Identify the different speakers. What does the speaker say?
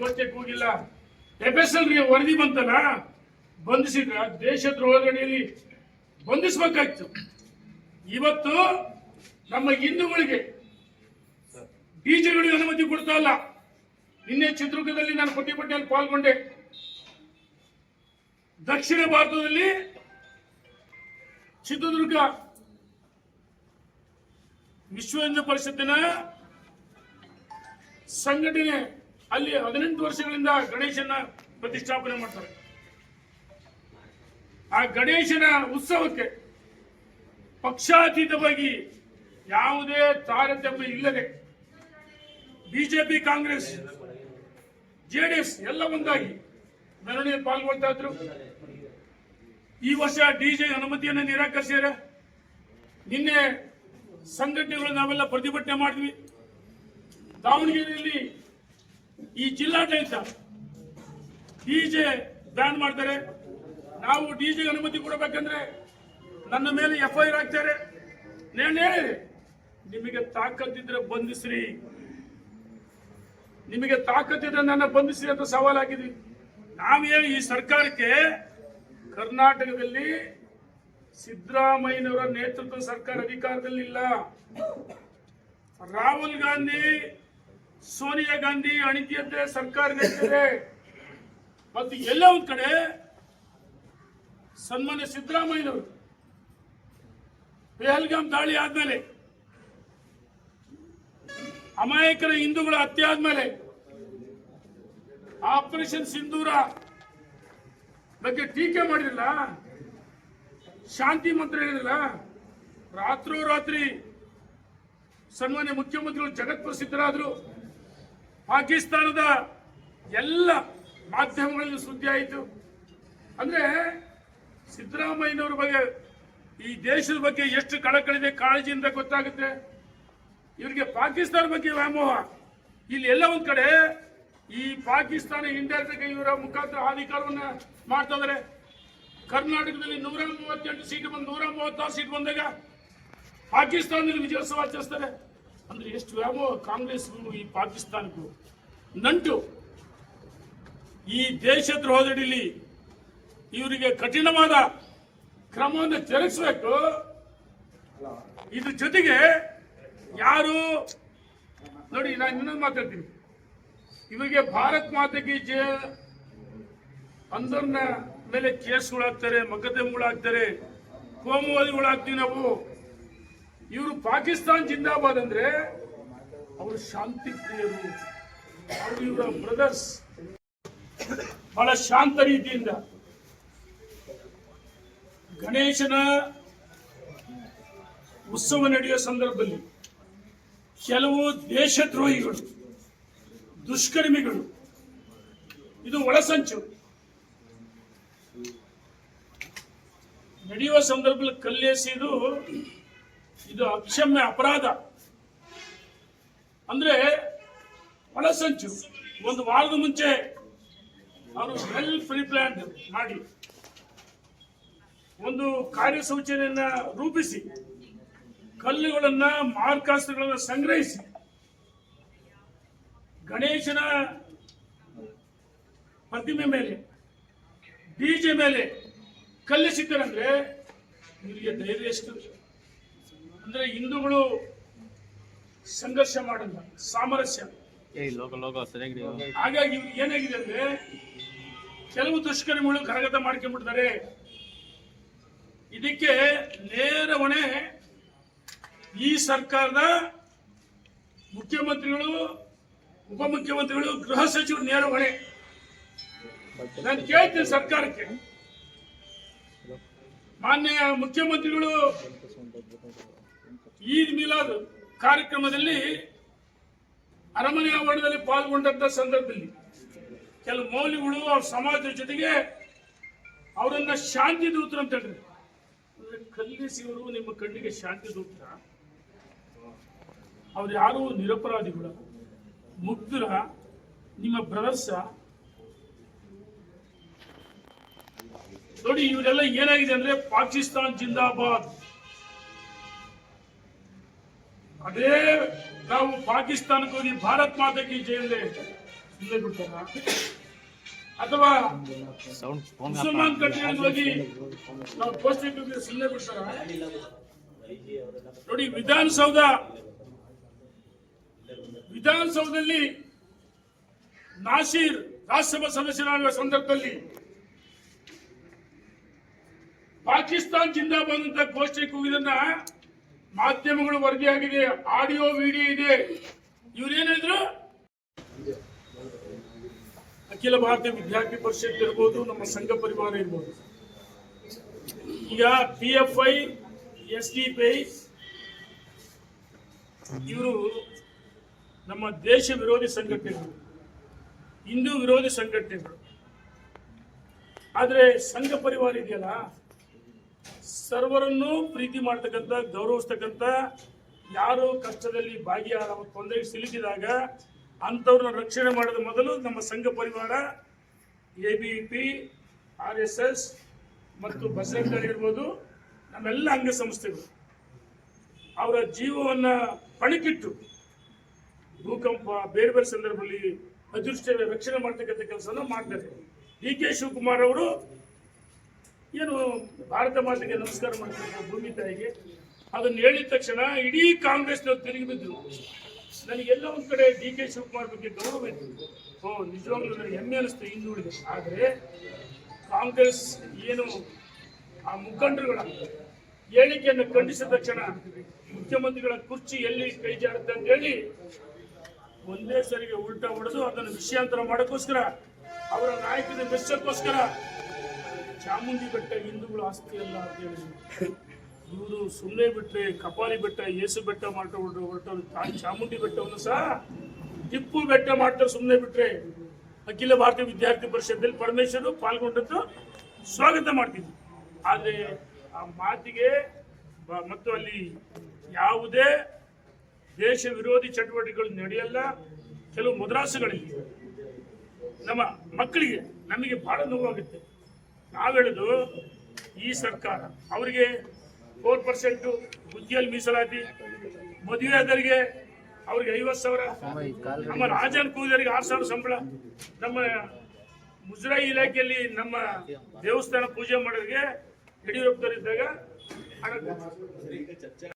Speaker 1: ಇವತ್ತಕ್ಕೆ ಹೋಗಿಲ್ಲ F S L ವರದಿ ಬಂತಲ್ಲ? ಬಂಧಿಸಿದ್ರ ದೇಶದ್ರೋಹದಡಿಯಲ್ಲಿ ಬಂಧಿಸಬೇಕಾಯ್ತು. ಇವತ್ತು ನಮ್ಮ ಹಿಂದೂಗಳಿಗೆ ಡಿಜೆಗಳಿಗೆ ಅನುಮತಿ ಕೊಡ್ತಾ ಇಲ್ಲ. ನಿನ್ನೆ ಚಿತ್ರದುರ್ಗದಲ್ಲಿ ನಾನು ಪ್ರತಿಭಟನೆಯಲ್ಲಿ ಪಾಲ್ಗೊಂಡೆ. ದಕ್ಷಿಣ ಭಾರತದಲ್ಲಿ ಚಿತ್ರದುರ್ಗ ವಿಶ್ವ ಹಿಂದೂ ಪರಿಷತ್ತಿನ ಸಂಘಟನೆ ಅಲ್ಲಿ ಹದಿನೆಂಟು ವರ್ಷಗಳಿಂದ ಗಣೇಶನ ಪ್ರತಿಷ್ಠಾಪನೆ ಮಾಡ್ತಾರೆ. ಆ ಗಣೇಶನ ಉತ್ಸವಕ್ಕೆ ಪಕ್ಷಾತೀತವಾಗಿ ಯಾವುದೇ ತಾರತಮ್ಯ ಇಲ್ಲದೆ ಬಿಜೆಪಿ, ಕಾಂಗ್ರೆಸ್ ಜೆಡಿಎಸ್ ಎಲ್ಲ ಒಂದಾಗಿ ಮೆರವಣಿಗೆ ಪಾಲ್ಗೊಳ್ತಾ ಇದ್ರು. ಈ ವರ್ಷ ಡಿಜೆ ಅನುಮತಿಯನ್ನು ನಿರಾಕರಿಸ್ಯಾರ ನಿನ್ನೆ ಸಂಘಟನೆಗಳು ನಾವೆಲ್ಲ ಪ್ರತಿಭಟನೆ ಮಾಡಿದ್ವಿ. ದಾವಣಗೆರೆಯಲ್ಲಿ ಈ ಜಿಲ್ಲಾಡಳಿತ ಡಿಜೆ ಬ್ಯಾನ್ ಮಾಡ್ತಾರೆ. ನಾವು ಡಿಜೆ ಅನುಮತಿ ಕೊಡಬೇಕಂದ್ರೆ ನನ್ನ ಮೇಲೆ ಎಫ್ ಐ ಆರ್ ಹಾಕ್ತಾರೆ ನಾನು ಹೇಳಿದೆ ನಿಮಗೆ ತಾಕತ್ತಿದ್ರೆ ಬಂಧಿಸ್ರಿ. ನಿಮಗೆ ತಾಕತ್ತಿದ್ರೆ ನನ್ನ ಬಂಧಿಸಿ ಅಂತ ಸವಾಲ್ ಹಾಕಿದ್ವಿ. ನಾವೇ ಈ ಸರ್ಕಾರಕ್ಕೆ ಕರ್ನಾಟಕದಲ್ಲಿ ಸಿದ್ದರಾಮಯ್ಯನವರ ನೇತೃತ್ವ ಸರ್ಕಾರ ಅಧಿಕಾರದಲ್ಲಿ ಇಲ್ಲ ರಾಹುಲ್ ಗಾಂಧಿ ಸೋನಿಯಾ ಗಾಂಧಿ ಅಣಿತಿಯಂತೆ ಸರ್ಕಾರ ನಡೆಸಿದೆ. ಮತ್ತು ಎಲ್ಲ ಒಂದ್ ಕಡೆ ಸನ್ಮಾನ್ಯ ಸಿದ್ದರಾಮಯ್ಯನವರು ಪೆಹಲ್ಗಾಮ್ ದಾಳಿ ಆದ್ಮೇಲೆ, ಅಮಾಯಕರ ಹಿಂದೂಗಳ ಹತ್ಯೆ ಆದ್ಮೇಲೆ, ಆಪರೇಷನ್ ಸಿಂಧೂರ ಬಗ್ಗೆ ಟೀಕೆ ಮಾಡಿರಲ್ಲ ಶಾಂತಿ ಮಂತ್ರ ಹೇಳಿರಲ್ಲ ರಾತ್ರೋರಾತ್ರಿ ಸನ್ಮಾನ್ಯ ಮುಖ್ಯಮಂತ್ರಿಗಳು ಜಗತ್ ಪ್ರಸಿದ್ಧರಾದರು. ಪಾಕಿಸ್ತಾನದ ಎಲ್ಲ ಮಾಧ್ಯಮಗಳಲ್ಲಿ ಸುದ್ದಿ ಆಯಿತು. ಅಂದ್ರೆ ಸಿದ್ದರಾಮಯ್ಯನವ್ರ ಬಗ್ಗೆ, ಈ ದೇಶದ ಬಗ್ಗೆ ಎಷ್ಟು ಕಳಕಳಿದೆ, ಕಾಳಜಿಯಿಂದ ಗೊತ್ತಾಗುತ್ತೆ. ಇವರಿಗೆ ಪಾಕಿಸ್ತಾನ ಬಗ್ಗೆ ವ್ಯಾಮೋಹ. ಇಲ್ಲಿ ಎಲ್ಲ ಒಂದು ಕಡೆ ಈ ಪಾಕಿಸ್ತಾನ ಹಿಂದೆ ಇವರ ಮುಖಾಂತರ ಅಧಿಕಾರವನ್ನು ಮಾಡ್ತಾ ಇದಾರೆ. ಕರ್ನಾಟಕದಲ್ಲಿ ನೂರ ಮೂವತ್ತೆಂಟು ಸೀಟ್ ಬಂದು, ನೂರ ಮೂವತ್ತಾರು ಸೀಟ್ ಬಂದಾಗ ಪಾಕಿಸ್ತಾನದಲ್ಲಿ ವಿಜಯೋತ್ಸವ ಆಚರಿಸ್ತಾರೆ. ಅಂದ್ರೆ ಎಷ್ಟು ವ್ಯಾಮೋ ಕಾಂಗ್ರೆಸ್ ಈ ಪಾಕಿಸ್ತಾನಕ್ಕೂ. ನಂಟು, ಈ ದೇಶದ್ರೋಹದಡಿಲಿ ಇವರಿಗೆ ಕಠಿಣವಾದ ಕ್ರಮವನ್ನು ಜರುಗಿಸಬೇಕು. ಇದ್ರ ಜೊತೆಗೆ ಯಾರು, ನೋಡಿ, ನಾನು ಇನ್ನೊಂದು ಮಾತಾಡ್ತೀನಿ ಇವರಿಗೆ ಭಾರತ್ ಮಾತೆಗೆ ಜೇ, ಅಂದರ್ನ ಮೇಲೆ ಕೇಸ್ಗಳಾಗ್ತಾರೆ ಮೊಕದ್ದಮೆಗಳಾಗ್ತಾರೆ ಕೋಮುವಾದಿಗಳಾಗ್ತೀವಿ ನಾವು. ಇವರು ಪಾಕಿಸ್ತಾನ್ ಜಿಂದಾಬಾದ್ ಅಂದ್ರೆ ಅವರು ಶಾಂತಿ ಪ್ರಿಯರು, ಅವರು ಇವರ ಬ್ರದರ್ಸ್ ಬಹಳ ಶಾಂತ ರೀತಿಯಿಂದ ಗಣೇಶನ ಉತ್ಸವ ನಡೆಯುವ ಸಂದರ್ಭದಲ್ಲಿ ಕೆಲವು ದೇಶದ್ರೋಹಿಗಳು, ದುಷ್ಕರ್ಮಿಗಳು, ಇದು ಒಳಸಂಚು ನಡೆಯುವ ಸಂದರ್ಭದಲ್ಲಿ ಕಲ್ಲೆಸೆದು ಇದು ಅಕ್ಷಮ್ಯ ಅಪರಾಧ. ಅಂದ್ರೆ ಒಳಸಂಚು ಒಂದು ವಾರದ ಮುಂಚೆ ಅವರು ವೆಲ್ ಪ್ರೀ ಪ್ಲಾನ್ ಮಾಡಿ, ಒಂದು ಕಾರ್ಯಸೂಚನೆಯನ್ನ ರೂಪಿಸಿ, ಕಲ್ಲುಗಳನ್ನ ಮಾರ್ಕಾಸ್ತ್ರಗಳನ್ನ ಸಂಗ್ರಹಿಸಿ, ಗಣೇಶನ ಪ್ರತಿಮೆ ಮೇಲೆ ಡಿಜೆ ಮೇಲೆ ಕಲ್ಲಿಸಿದ್ದಾರಂದ್ರೆ ಇವರಿಗೆ ಧೈರ್ಯ ಎಷ್ಟು ಅಂದ್ರೆ ಹಿಂದೂಗಳು ಸಂಘರ್ಷ ಮಾಡಲ್ಲ ಸಾಮರಸ್ಯ. ಹಾಗಾಗಿ ಏನಾಗಿದೆ ಅಂದ್ರೆ ಕೆಲವು ದುಷ್ಕರ್ಮಿಗಳು ಕರಗತ ಮಾಡ್ಕೊಂಡ್ಬಿಡ್ತಾರೆ. ಇದಕ್ಕೆ ನೇರ ಹೊಣೆ ಈ ಸರ್ಕಾರದ ಮುಖ್ಯಮಂತ್ರಿಗಳು ಉಪಮುಖ್ಯಮಂತ್ರಿಗಳು ಗೃಹ ಸಚಿವರು ನೇರ ಹೊಣೆ ನಾನು ಕೇಳ್ತೀನಿ ಸರ್ಕಾರಕ್ಕೆ. ಮಾನ್ಯ ಮುಖ್ಯಮಂತ್ರಿಗಳು ಈದ್ ಮಿಲಾದ್ ಕಾರ್ಯಕ್ರಮದಲ್ಲಿ ಅರಮನೆ ಆವರಣದಲ್ಲಿ ಪಾಲ್ಗೊಂಡಂತ ಸಂದರ್ಭದಲ್ಲಿ ಕೆಲವು ಮೌಲ್ಯಗಳು ಅವ್ರ ಸಮಾಜದ ಜೊತೆಗೆ ಅವರನ್ನ ಶಾಂತಿ ದೂತ್ರ ಅಂತ ಹೇಳಿದ್ರು ಅಂದ್ರೆ ಕಲ್ಲಿಸಿವರು ನಿಮ್ಮ ಕಣ್ಣಿಗೆ ಶಾಂತಿ ದೂತ್ರ. ಅವ್ರು ಯಾರು ನಿರಪರಾಧಿಗಳ? ಮುಗ್ಧರ? ನಿಮ್ಮ ಬ್ರದರ್ಸ ನೋಡಿ, ಇವರೆಲ್ಲ ಏನಾಗಿದೆ ಅಂದ್ರೆ ಪಾಕಿಸ್ತಾನ್ ಜಿಂದಾಬಾದ್. ಅದೇ ನಾವು ಪಾಕಿಸ್ತಾನಕ್ಕೆ ಹೋಗಿ ಭಾರತ್ ಮಾತಕ್ಕೆ ಕಿ ಜೈ ಸುಮ್ಮನೆ ಬಿಡ್ತಾರ? ಅಥವಾ ಮುಸಲ್ಮಾನ್ ಕಂಟ್ರಿಗಳಿಗೆ ಹೋಗಿ ನಾವು ಪೋಸ್ಟಿಂಗ್ ಸುಮ್ಮನೆ ಬಿಡ್ತಾರ? ನೋಡಿ ವಿಧಾನಸೌಧ ವಿಧಾನಸೌಧದಲ್ಲಿ ನಾಸೀರ್ ರಾಜ್ಯಸಭಾ ಸದಸ್ಯರಾಗುವ ಸಂದರ್ಭದಲ್ಲಿ ಪಾಕಿಸ್ತಾನ್ ಜಿಂದಾಬಾದ್ ಅಂತ ಘೋಷಣೆ ಕೂಗಿದನ್ನ ಮಾಧ್ಯಮಗಳು ವರದಿಯಾಗಿದೆ, ಆಡಿಯೋ, ವಿಡಿಯೋ ಇದೆ. ಇವ್ರೇನ್ ಹೇಳಿದ್ರು ಅಖಿಲ ಭಾರತೀಯ ವಿದ್ಯಾರ್ಥಿ ಪರಿಷತ್ ಇರ್ಬೋದು, ನಮ್ಮ ಸಂಘ ಪರಿವಾರ ಇರ್ಬೋದು. ಈಗ P F I S D P I ನಮ್ಮ ದೇಶ ವಿರೋಧಿ ಸಂಘಟನೆಗಳು. ಹಿಂದೂ ವಿರೋಧಿ ಸಂಘಟನೆಗಳು. ಆದರೆ ಸಂಘ ಪರಿವಾರ ಇದೆಯಲ್ಲ ಸರ್ವರನ್ನು ಪ್ರೀತಿ ಮಾಡ್ತಕ್ಕಂಥ, ಗೌರವಿಸ್ತಕ್ಕಂಥ, ಯಾರು ಕಷ್ಟದಲ್ಲಿ ಭಾಗಿಯಾದ ತೊಂದರೆಗೆ ಸಿಲುಕಿದಾಗ ಅಂಥವ್ರನ್ನ ರಕ್ಷಣೆ ಮಾಡಿದ ಮೊದಲು ನಮ್ಮ Sangh Parivar, A B P, R S S ಮತ್ತು ಬಸರಂಗ ಇರ್ಬೋದು, ನಮ್ಮೆಲ್ಲ ಅಂಗಸಂಸ್ಥೆಗಳು. ಅವರ ಜೀವವನ್ನು ಪಣಕ್ಕಿಟ್ಟು ಭೂಕಂಪ, ಬೇರೆ ಬೇರೆ ಸಂದರ್ಭದಲ್ಲಿ ಅದೃಷ್ಟ ರಕ್ಷಣೆ ಮಾಡ್ತಕ್ಕಂಥ ಕೆಲಸನ ಮಾಡ್ತಾರೆ. ಡಿ ಕೆ ಶಿವಕುಮಾರ್ ಅವರು ಏನು ಭಾರತ ಮಾತೆಗೆ ನಮಸ್ಕಾರ ಮಾಡ್ತಾರೆ ಭೂಮಿ ತಾಯಿಗೆ, ಅದನ್ನು ಹೇಳಿದ ತಕ್ಷಣ ಇಡೀ ಕಾಂಗ್ರೆಸ್ನವ್ರು ತಿರುಗಿ ಬಿದ್ದರು ನನಗೆಲ್ಲ ಒಂದು ಕಡೆ ಡಿ ಕೆ ಶಿವಕುಮಾರ್ ಬಗ್ಗೆ ಗೌರವ ಇತ್ತು. ಓ, ನಿಜವಾಗ್ಲೂ ನನಗೆ ಹೆಮ್ಮೆ ಅನಿಸ್ತು ಹಿಂದುಳಿದೆ. ಆದರೆ ಕಾಂಗ್ರೆಸ್ ಏನು ಆ ಮುಖಂಡರುಗಳ ಹೇಳಿಕೆಯನ್ನು ಖಂಡಿಸಿದ ತಕ್ಷಣ ಮುಖ್ಯಮಂತ್ರಿಗಳ ಕುರ್ಚಿ ಎಲ್ಲಿ ಕೈ ಜಾಡುತ್ತೆ ಅಂತ ಹೇಳಿ ಒಂದೇ ಸರಿಗೆ ಉಲ್ಟಾ ಹೊಡೆದು ಅದನ್ನು ವಿಷಯಾಂತರ ಮಾಡೋಕ್ಕೋಸ್ಕರ, ಅವರ ನಾಯಕನ ಮೆಚ್ಚಕ್ಕೋಸ್ಕರ ಚಾಮುಂಡಿ ಬೆಟ್ಟ ಹಿಂದೂಗಳ ಆಸ್ತಿ ಅಲ್ಲ ಅಂತ ಹೇಳಿದ್ರು ಇವರು ಸುಮ್ಮನೆ ಬಿಟ್ಟರೆ ಕಪಾಲಿ ಬೆಟ್ಟ, ಏಸು ಬೆಟ್ಟ ಮಾಡ್ತಾ ಹೊರಟು ಹೊರಟವ್ರು. ತಾಯಿ ಚಾಮುಂಡಿ ಬೆಟ್ಟವನ್ನು ಸಹ ಟಿಪ್ಪು ಬೆಟ್ಟ ಮಾಡ್ತಾರೆ ಸುಮ್ಮನೆ ಬಿಟ್ಟರೆ ಅಖಿಲ ಭಾರತೀಯ ವಿದ್ಯಾರ್ಥಿ ಪರಿಷತ್ತಲ್ಲಿ ಪರಮೇಶ್ವರ್ ಪಾಲ್ಗೊಂಡದ್ದು ಸ್ವಾಗತ ಮಾಡ್ತಿದ್ವಿ ಆದರೆ ಆ ಮಾತಿಗೆ ಮತ್ತು ಅಲ್ಲಿ ಯಾವುದೇ ದೇಶ ವಿರೋಧಿ ಚಟುವಟಿಕೆಗಳು ನಡೆಯಲ್ಲ. ಕೆಲವು ಮದ್ರಾಸುಗಳಿವೆ ನಮ್ಮ ಮಕ್ಕಳಿಗೆ ನಮಗೆ ಬಹಳ ನೋವಾಗುತ್ತೆ ನಾವು ಹೇಳುದು ಈ ಸರ್ಕಾರ. ಅವರಿಗೆ ಫೋರ್ ಪರ್ಸೆಂಟು ಬುದ್ಧಿಯಲ್ಲಿ ಮೀಸಲಾತಿ ಮದುವೆ ಆದರಿಗೆ ಅವ್ರಿಗೆ ಐವತ್ತು ಸಾವಿರ, ನಮ್ಮ ರಾಜನ್ ಕೂದರಿಗೆ ಆರು ಸಾವಿರ ಸಂಬಳ, ನಮ್ಮ ಮುಜರಾಯಿ ಇಲಾಖೆಯಲ್ಲಿ ನಮ್ಮ ದೇವಸ್ಥಾನ ಪೂಜೆ ಮಾಡೋರಿಗೆ ಯಡಿಯೂರಪ್ಪದವರಿದ್ದಾಗ